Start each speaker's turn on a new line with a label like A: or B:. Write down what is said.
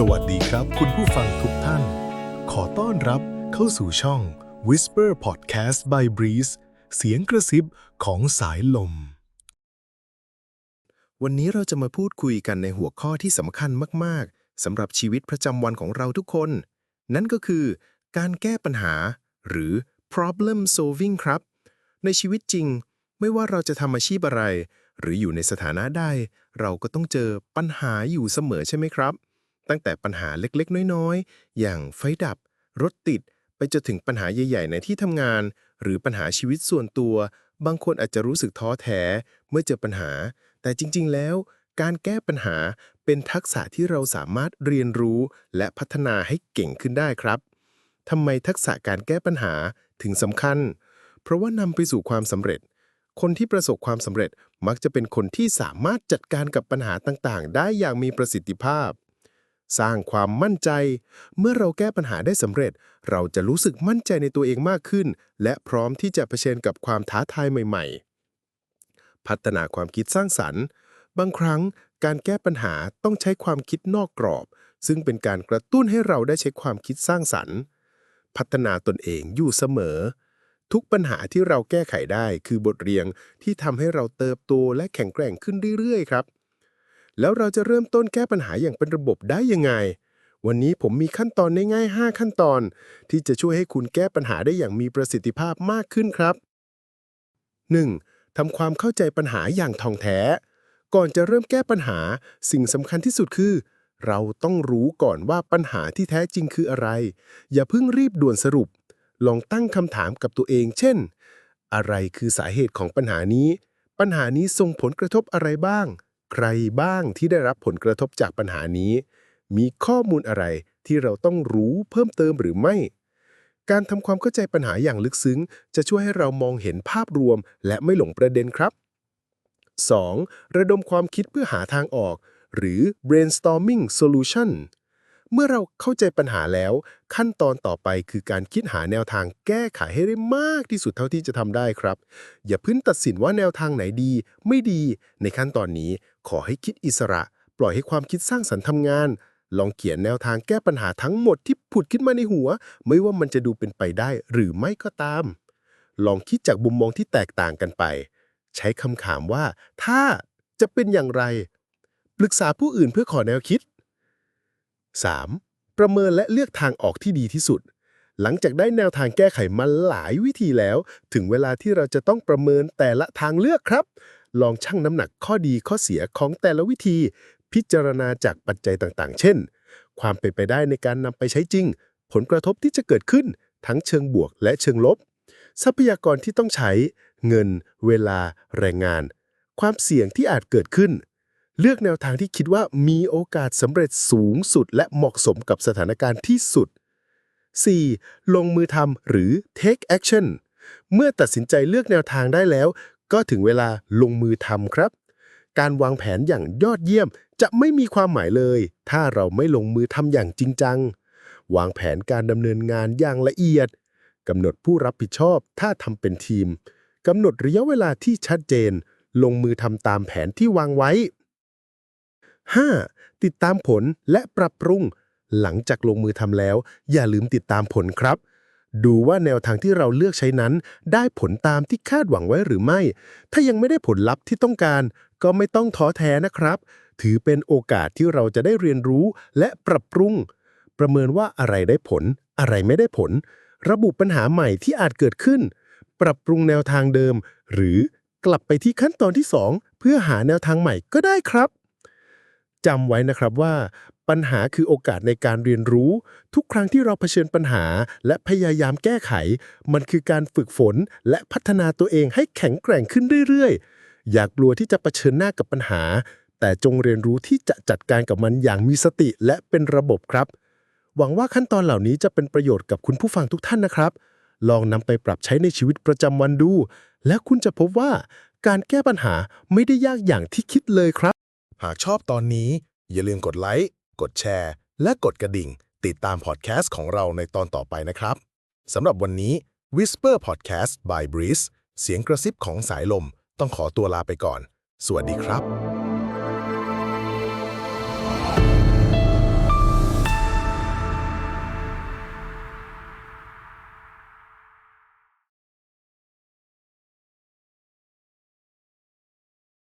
A: สวัสดีครับคุณผู้ฟังทุกท่าน ขอต้อนรับเข้าสู่ช่อง Whisper Podcast by Breeze เสียงกระซิบของสายลม
B: วันนี้เราจะมาพูดคุยกันในหัวข้อที่สำคัญมาก ๆสำหรับชีวิตประจำวันของเราทุกคน นั่นก็คือการแก้ปัญหาหรือ problem solving ครับ ในชีวิตจริง ไม่ว่าเราจะทำอาชีพอะไร หรืออยู่ในสถานะใดเราก็ต้องเจอปัญหาอยู่เสมอใช่ไหมครับ ตั้งแต่ปัญหาเล็กๆ น้อยๆ อย่างไฟดับ รถติด ไปจนถึงปัญหาใหญ่ ๆ ในที่ทำงาน หรือปัญหาชีวิตส่วนตัว บางคนอาจจะรู้สึกท้อแท้เมื่อเจอปัญหา แต่จริง ๆ แล้ว การแก้ปัญหาเป็นทักษะที่เราสามารถเรียนรู้และพัฒนาให้เก่งขึ้นได้ครับทำไมทักษะการแก้ปัญหาถึงสำคัญ เพราะว่านำไปสู่ความสำเร็จ คนที่ประสบความสำเร็จมักจะเป็นคนที่สามารถจัดการกับปัญหาต่างๆ ได้อย่างมีประสิทธิภาพ สร้างความมั่นใจ เมื่อเราแก้ปัญหาได้สำเร็จ เราจะรู้สึกมั่นใจในตัวเองมากขึ้น และพร้อมที่จะเผชิญกับความท้าทายใหม่ ๆ พัฒนาความคิดสร้างสรรค์ บางครั้งการแก้ปัญหาต้องใช้ความคิดนอกกรอบ ซึ่งเป็นการกระตุ้นให้เราได้ใช้ความคิดสร้างสรรค์ พัฒนาตนเองอยู่เสมอ ทุกปัญหาที่เราแก้ไขได้คือบทเรียนที่ทำให้เราเติบโตและแข็งแกร่งขึ้นเรื่อยๆ ครับ แล้วเราจะเริ่มต้นแก้ปัญหาอย่างเป็นระบบได้ยังไง วันนี้ผมมีขั้นตอนง่ายๆ5ขั้นตอน ที่จะช่วยให้คุณแก้ปัญหาได้อย่างมีประสิทธิภาพมากขึ้นครับ 1. ทำความเข้าใจปัญหาอย่างท่องแท้ ก่อนจะเริ่มแก้ปัญหา สิ่งสำคัญที่สุดคือ เราต้องรู้ก่อนว่าปัญหาที่แท้จริงคืออะไร อย่าเพิ่งรีบด่วนสรุป ลองตั้งคำถามกับตัวเอง เช่น อะไรคือสาเหตุของปัญหานี้ ปัญหานี้ส่งผลกระทบอะไรบ้าง ใครบ้างที่ได้รับผลกระทบจากปัญหานี้ มีข้อมูลอะไรที่เราต้องรู้เพิ่มเติมหรือไม่ การทำความเข้าใจปัญหาอย่างลึกซึ้ง จะช่วยให้เรามองเห็นภาพรวม และไม่หลงประเด็นครับ 2. ระดมความคิดเพื่อหาทางออก หรือ brainstorming solution เมื่อเราเข้าใจปัญหาแล้ว ขั้นตอนต่อไปคือการคิดหาแนวทางแก้ไขให้ได้มากที่สุดเท่าที่จะทำได้ครับ อย่าพิ่งตัดสินว่าแนวทางไหนดี ไม่ดี ในขั้นตอนนี้ขอให้คิดอิสระ ปล่อยให้ความคิดสร้างสรรค์ทำงาน ลองเขียนแนวทางแก้ปัญหาทั้งหมดที่ผุดขึ้นมาในหัว ไม่ว่ามันจะดูเป็นไปได้หรือไม่ก็ตาม ลองคิดจากมุมมองที่แตกต่างกันไป ใช้คำถามว่า ถ้าจะเป็นอย่างไร ปรึกษาผู้อื่นเพื่อขอแนวคิด 3. ประเมินและเลือกทางออกที่ดีที่สุด หลังจากได้แนวทางแก้ไขมาหลายวิธีแล้ว ถึงเวลาที่เราจะต้องประเมินแต่ละทางเลือกครับ ลองชั่งน้ำหนักข้อดีข้อเสียของแต่ละวิธี พิจารณาจากปัจจัยต่างๆ เช่น ความเป็นไปได้ในการนำไปใช้จริง ผลกระทบที่จะเกิดขึ้น ทั้งเชิงบวกและเชิงลบ ทรัพยากรที่ต้องใช้ เงิน เวลา แรงงาน ความเสี่ยงที่อาจเกิดขึ้น เลือกแนวทางที่คิดว่ามีโอกาสสำเร็จสูงสุดและเหมาะสมกับสถานการณ์ที่สุด 4. ลงมือทำหรือ take action เมื่อตัดสินใจเลือกแนวทางได้แล้ว ก็ถึงเวลาลงมือทำครับ การวางแผนอย่างยอดเยี่ยมจะไม่มีความหมายเลย ถ้าเราไม่ลงมือทำอย่างจริงจัง วางแผนการดำเนินงานอย่างละเอียดกำหนดผู้รับผิดชอบ ถ้าทำเป็นทีมกำหนดระยะเวลาที่ชัดเจน ลงมือทำตามแผนที่วางไว้ 5. ติดตามผลและปรับปรุง หลังจากลงมือทำแล้ว อย่าลืมติดตามผลครับ ดูว่าแนวทางที่เราเลือกใช้นั้น ได้ผลตามที่คาดหวังไว้หรือไม่ ถ้ายังไม่ได้ผลลัพธ์ที่ต้องการ ก็ไม่ต้องท้อแท้นะครับ ถือเป็นโอกาสที่เราจะได้เรียนรู้และปรับปรุง ประเมินว่าอะไรได้ผล อะไรไม่ได้ผล ระบุปัญหาใหม่ที่อาจเกิดขึ้น ปรับปรุงแนวทางเดิม หรือกลับไปที่ขั้นตอนที่ 2 เพื่อหาแนวทางใหม่ก็ได้ครับ จำไว้นะครับว่าปัญหาคือโอกาสในการเรียนรู้ ทุกครั้งที่เราเผชิญปัญหา และพยายามแก้ไข มันคือการฝึกฝนและพัฒนาตัวเองให้แข็งแกร่งขึ้นเรื่อยๆ อย่ากลัวที่จะเผชิญหน้ากับปัญหา แต่จงเรียนรู้ที่จะจัดการกับมันอย่างมีสติและเป็นระบบครับ หวังว่าขั้นตอนเหล่านี้จะเป็นประโยชน์กับคุณผู้ฟังทุกท่านนะครับ ลองนำไปปรับใช้ในชีวิตประจำวันดู และคุณจะพบว่าการแก้ปัญหาไม่ได้ยากอย่างที่คิดเลยครับ
A: หากชอบตอนนี้ อย่าลืมกดไลค์ กดแชร์ และกดกระดิ่ง ติดตามพอดแคสต์ของเราในตอนต่อไปนะครับสำหรับวันนี้ Whisper Podcast by Breeze เสียงกระซิบของสายลม ต้องขอตัวลาไปก่อน สวัสดีครับ